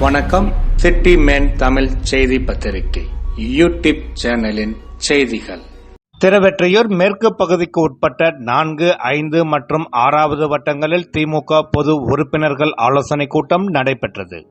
வணக்கம். City man Tamil செய்தி பத்திரிகை யூடியூப் சேனலின் செய்திகள். திருவெற்றியூர் மேற்கு பகுதிக்கு உட்பட்ட நான்கு ஐந்து மற்றும் ஆறாவது வட்டங்களில் திமுக பொது உறுப்பினர்கள் ஆலோசனைக் கூட்டம் நடைபெற்றது.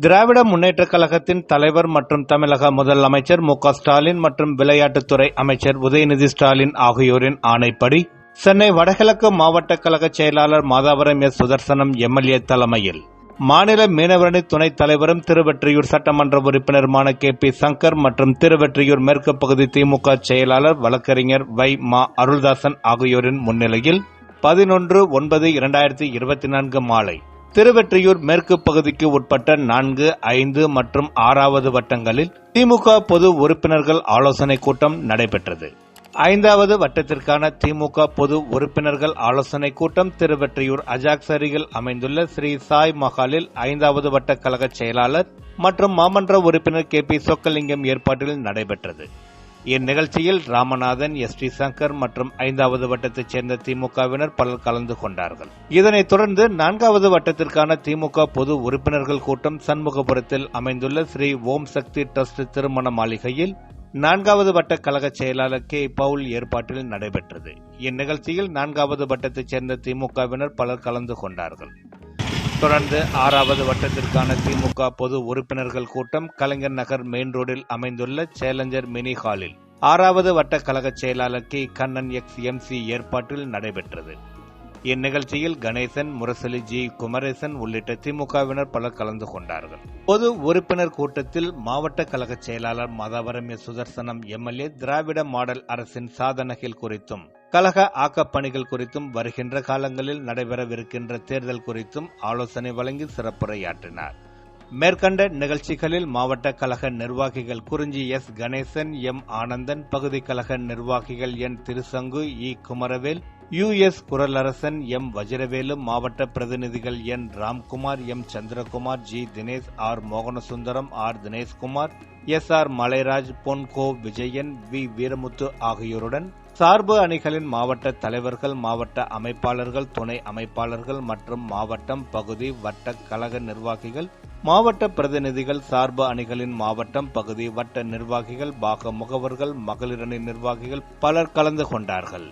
திராவிட முன்னேற்றக் கழகத்தின் தலைவர் மற்றும் தமிழக முதலமைச்சர் மு ஸ்டாலின் மற்றும் விளையாட்டுத்துறை அமைச்சர் உதயநிதி ஸ்டாலின் ஆகியோரின் ஆணைப்படி சென்னை வடகிழக்கு மாவட்ட கழக செயலாளர் மாதாவரம் எஸ். சுதர்சனம் எம்எல்ஏ தலைமையில் மாநில மீனவரணி துணைத் தலைவரும் திருவெற்றியூர் சட்டமன்ற உறுப்பினருமான கே பி சங்கர் மற்றும் திருவெற்றியூர் மேற்கு பகுதி திமுக செயலாளர் வழக்கறிஞர் வை மா அருள்தாசன் ஆகியோரின் முன்னிலையில் பதினொன்று ஒன்பது இரண்டாயிரத்தி இருபத்தி நான்கு மாலை திருவெற்றியூர் மேற்கு பகுதிக்கு உட்பட்ட நான்கு ஐந்து மற்றும் ஆறாவது வட்டங்களில் திமுக பொது உறுப்பினர்கள் ஆலோசனைக் கூட்டம் நடைபெற்றது. ஐந்தாவது வட்டத்திற்கான திமுக பொது உறுப்பினர்கள் ஆலோசனை கூட்டம் திருவெற்றியூர் அஜாக்ஸ் அருகில் அமைந்துள்ள ஸ்ரீ சாய் மஹாலில் ஐந்தாவது வட்ட கழக செயலாளர் மற்றும் மாமன்ற உறுப்பினர் கே பி சொக்கலிங்கம் ஏற்பாட்டில் நடைபெற்றது. இந்நிகழ்ச்சியில் ராமநாதன் எஸ் டி சங்கர் மற்றும் ஐந்தாவது வட்டத்தைச் சேர்ந்த திமுகவினர் பலர் கலந்து கொண்டார்கள். இதனைத் தொடர்ந்து நான்காவது வட்டத்திற்கான திமுக பொது உறுப்பினர்கள் கூட்டம் சண்முகபுரத்தில் அமைந்துள்ள ஸ்ரீ ஓம் சக்தி டிரஸ்ட் திருமண மாளிகையில் நான்காவது வட்ட கழக செயலாளர் கே. பவுல் ஏற்பாட்டில் நடைபெற்றது. இந்நிகழ்ச்சியில் நான்காவது வட்டத்தைச் சேர்ந்த திமுகவினர் பலர் கலந்து கொண்டார்கள். தொடர்ந்து ஆறாவது வட்டத்திற்கான திமுக பொது உறுப்பினர்கள் கூட்டம் கலைஞர் நகர் மெயின் ரோடில் அமைந்துள்ள சேலஞ்சர் மினி ஹாலில். ஆறாவது வட்ட கழக செயலாளர் கே. கண்ணன் எக்ஸ் எம்சி ஏற்பாட்டில் நடைபெற்றது. இந்நிகழ்ச்சியில் கணேசன் முரசொலி ஜி குமரேசன் உள்ளிட்ட திமுகவினர் பலர் கலந்து கொண்டார்கள். பொது உறுப்பினர் கூட்டத்தில் மாவட்ட கழக செயலாளர் Madhavaram S Sudarsanam MLA Dravida model அரசின் சாதனைகள் குறித்தும் கழக ஆக்கப்பணிகள் குறித்தும் வருகின்ற காலங்களில் நடைபெறவிருக்கின்ற தேர்தல் குறித்தும் ஆலோசனை வழங்கி சிறப்புரையாற்றினார். மேற்கண்ட நிகழ்ச்சிகளில் மாவட்ட கழக நிர்வாகிகள் குறிஞ்சி எஸ் கணேசன் எம் ஆனந்தன் பகுதி கழக நிர்வாகிகள் N Thirusangu E Kumaravel US Kuralarasan M Vajiravelu மாவட்ட பிரதிநிதிகள் N Ramkumar M Chandrakumar G Dinesh R Mohanasundaram R Dineshkumar S R Malairaj Ponko Vijayan V Veeramuthu ஆகியோருடன் சார்பு அணிகளின் மாவட்ட தலைவர்கள் மாவட்ட அமைப்பாளர்கள் துணை அமைப்பாளர்கள் மற்றும் மாவட்டம் பகுதி வட்ட கழக நிர்வாகிகள் மாவட்ட பிரதிநிதிகள் சார்பு அணிகளின் மாவட்டம் பகுதி வட்ட நிர்வாகிகள் பாக முகவர்கள் மகளிரணி நிர்வாகிகள் பலர் கலந்து கொண்டார்கள்.